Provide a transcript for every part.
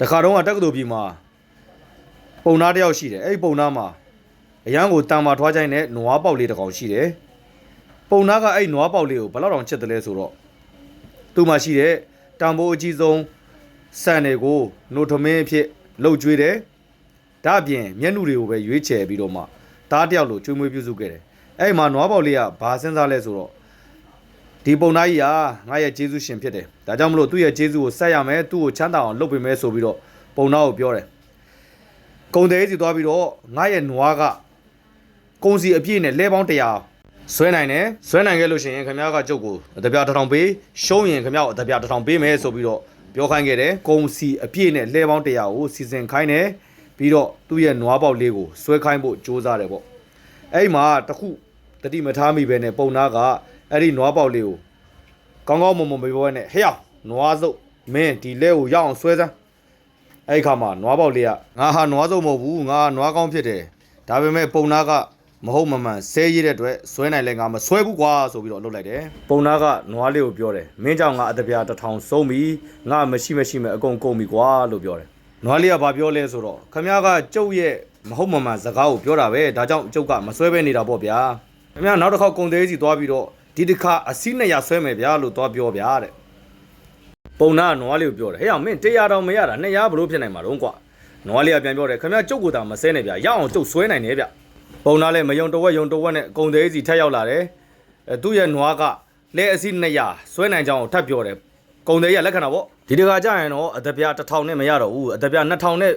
တခါတော့ကတက္ကသိုလ်ပြည်မှာပုံနာတစ်ယောက်ရှိတယ်အဲ့ဒီပုံနာမှာအရန်ကိုတန်မာထွားချိုင်းနဲ့နွားပေါက်လေးတစ်ကောင်ရှိတယ်ပုံနာကအဲ့ဒီနွားပေါက်လေးကိုဘယ်လောက်တောင်ချစ်တယ်လဲဆိုတော့သူ့မှာရှိတဲ့တန်ဖိုးအကြီးဆုံးစံတွေကိုနိုထမင်းအဖြစ်လှုပ်ကြွေးတယ်ဒါအပြင်မျက်နှာတွေကိုပဲရွေးချယ်ပြီးတော့မှသားတစ်ယောက်လိုကျွေးမွေးပြုစုခဲ့တယ်အဲ့ဒီမှာနွားပေါက်လေးကဘာစဉ်းစားလဲဆိုတော့ ဒီပုံသားကြီးဟာငါရဲ့ဂျေဇုရှင်ဖြစ်တယ်ဒါကြောင့်မလို့သူ့ရဲ့ဂျေဇုကိုဆက်ရမယ်သူ့ကိုချမ်းသာအောင်လုပ်ပေးမယ်ဆိုပြီးတော့ပုံသားကိုပြောတယ်ကုံသေးစီသွားပြီးတော့ငါရဲ့နွားကကုံစီအပြည့်နဲ့လဲပေါင်း100ဆွဲနိုင်တယ်ဆွဲနိုင်ခဲ့လို့ရှိရင်ခင်ဗျားကကြုတ်ကိုအတပြားတစ်ထောင်ပေးရှုံးရင်ခင်ဗျားကိုအတပြားတစ်ထောင်ပေးမယ်ဆိုပြီးတော့ပြောခိုင်းခဲ့တယ်ကုံစီအပြည့်နဲ့လဲပေါင်း100ကိုစီစဉ်ခိုင်းတယ်ပြီးတော့သူ့ရဲ့နွားပေါက်လေးကိုဆွဲခိုင်းဖို့ကြိုးစားတယ်ပေါ့အဲ့ဒီမှာတခုတတိမထားမိပဲနဲ့ပုံသားက အဲ့ဒီနွားပေါက်လေးကိုကောင်းကောင်းမွန်မွန်မေဘောနဲ့ဟဲ့အောင်နွားစုပ်မင်းဒီလဲကိုရအောင်ဆွဲစမ်းအဲ့ဒီခါမှာနွားပေါက်လေးကငါဟာနွားစုပ်မဟုတ်ဘူးငါနွားကောင်းဖြစ်တယ်ဒါပေမဲ့ပုံနာကမဟုတ်မမှန်ဆဲရည်တဲ့အတွက်ဆွဲနိုင်လဲငါမဆွဲဘူးကွာဆိုပြီးတော့လှုပ်လိုက်တယ်ပုံနာကနွားလေးကိုပြောတယ်မင်းကြောင့်ငါအတပြားတစ်ထောင်ဆုံးပြီငါမရှိမရှိမဲ့အကုန်ကုန်ပြီကွာလို့ပြောတယ်နွားလေးကဘာပြောလဲဆိုတော့ခမည်းကကျုပ်ရဲ့မဟုတ်မမှန်စကားကိုပြောတာပဲဒါကြောင့်ကျုပ်ကမဆွဲပဲနေတာပေါ့ဗျာခမည်းနောက်တစ်ခေါက်ကုံသေးစီသွားပြီးတော့ ဒီတစ်ခါအစီး200ဆွဲမယ်ဗျာလို့သွားပြောဗျာတဲ့ပုံနာကနွားလေးကိုပြောတယ်ဟဲ့အောင်မင်း100တောင်မရတာ200ဘလို့ဖြစ်နိုင်မှာတော့ကွာနွားလေးကပြန်ပြောတယ်ခင်ဗျာကျုပ်ကိုတာမဆဲနဲ့ဗျရအောင်ကျုပ်ဆွဲနိုင်တယ်ဗျပုံနာလည်းမယုံတဝက်ယုံတဝက်နဲ့ကုံသေးစီထက်ရောက်လာတယ်အဲသူ့ရဲ့နွားကလဲအစီ200ဆွဲနိုင်ကြောင်းကိုထပ်ပြောတယ်ကုံသေးရလက်ခံတာပေါ့ဒီတခါကျရင်တော့အတပြား1000နဲ့မရတော့ဘူးအတပြား2000နဲ့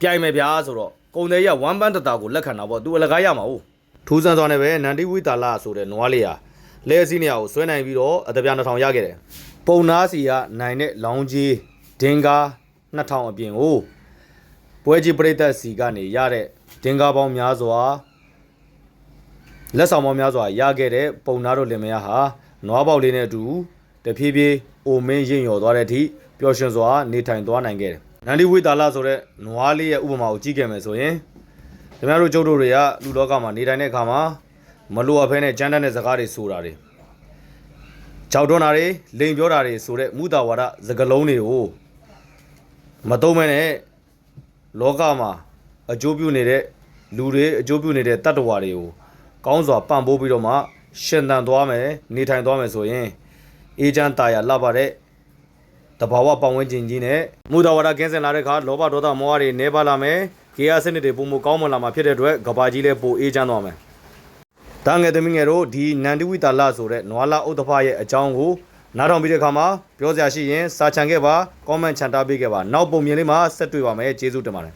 ပြိုင်မယ်ဗျာဆိုတော့ကုံသေးရ1ပန်းတတာကိုလက်ခံတာပေါ့သူအလကားရမှာဟုတ်ထူးဆန်းစွာနဲ့ပဲနန္တိဝိတာလဆိုတဲ့နွားလေးဟာ လဲအစီ200ကိုဆွဲနိုင်ပြီးတော့အတပြား2000ရခဲ့တယ်ပုံနာစီကနိုင်တဲ့လောင်းကြီးဒင်ကာ2000အပြင်ကိုပွဲကြီးပရိသတ်စီကနေရတဲ့ဒင်ကာပေါင်းများစွာလက်ဆောင်ပေါင်းများစွာရခဲ့တဲ့ပုံနာတို့လင်မယားဟာနွားပေါက်လေးနဲ့အတူတဖြည်းဖြည်းအိုမင်းရင်ရော်သွားတဲ့အထိပျော်ရွှင်စွာနေထိုင်သွားနိုင်ခဲ့တယ်။နန္ဒီဝိတာလဆိုတဲ့နွားလေးရဲ့ဥပမာကိုကြည့်ခဲ့မယ်ဆိုရင်ခင်ဗျားတို့ကျုပ်တို့တွေကလူလောကမှာနေထိုင်တဲ့အခါမှာ မလိုအပ်ဖဲနဲ့ကြမ်းတမ်းတဲ့စကားတွေဆိုတာတွေကြောက်တွန်းတာတွေလိန်ပြောတာတွေဆိုတဲ့မူတာဝါဒစကလုံးတွေကိုမသုံးမဲနဲ့လောကမှာအကျိုးပြုနေတဲ့လူတွေအကျိုးပြုနေတဲ့တတ္တဝါတွေကိုကောင်းစွာပံ့ပိုးပြီးတော့မှရှင်သန်သွားမယ်နေထိုင်သွားမယ်ဆိုရင်အေးချမ်းတာယာလှပတဲ့တဘာဝပတ်ဝန်းကျင်ကြီးနဲ့မူတာဝါဒကင်းစင်လာတဲ့အခါလောဘဒေါသမောဟတွေနေပါလာမယ်ကေယစနစ်တွေပုံမကောင်းမွန်လာမှာဖြစ်တဲ့အတွက်ကဘာကြီးလည်းပိုအေးချမ်းသွားမယ် တာငယ်သမီးငယ်တို့ဒီနန္ဒီဝိတာလဆိုတဲ့နွာလာဥဒ္ဓဖရဲ့အကြောင်းကိုနားထောင်ပြီးတဲ့အခါမှာပြောစရာရှိရင်စာချန်ခဲ့ပါ comment ချန်ထားပေးခဲ့ပါနောက်ပုံမြင်လေးမှာဆက်တွေ့ပါမယ်ကျေးဇူးတင်ပါတယ်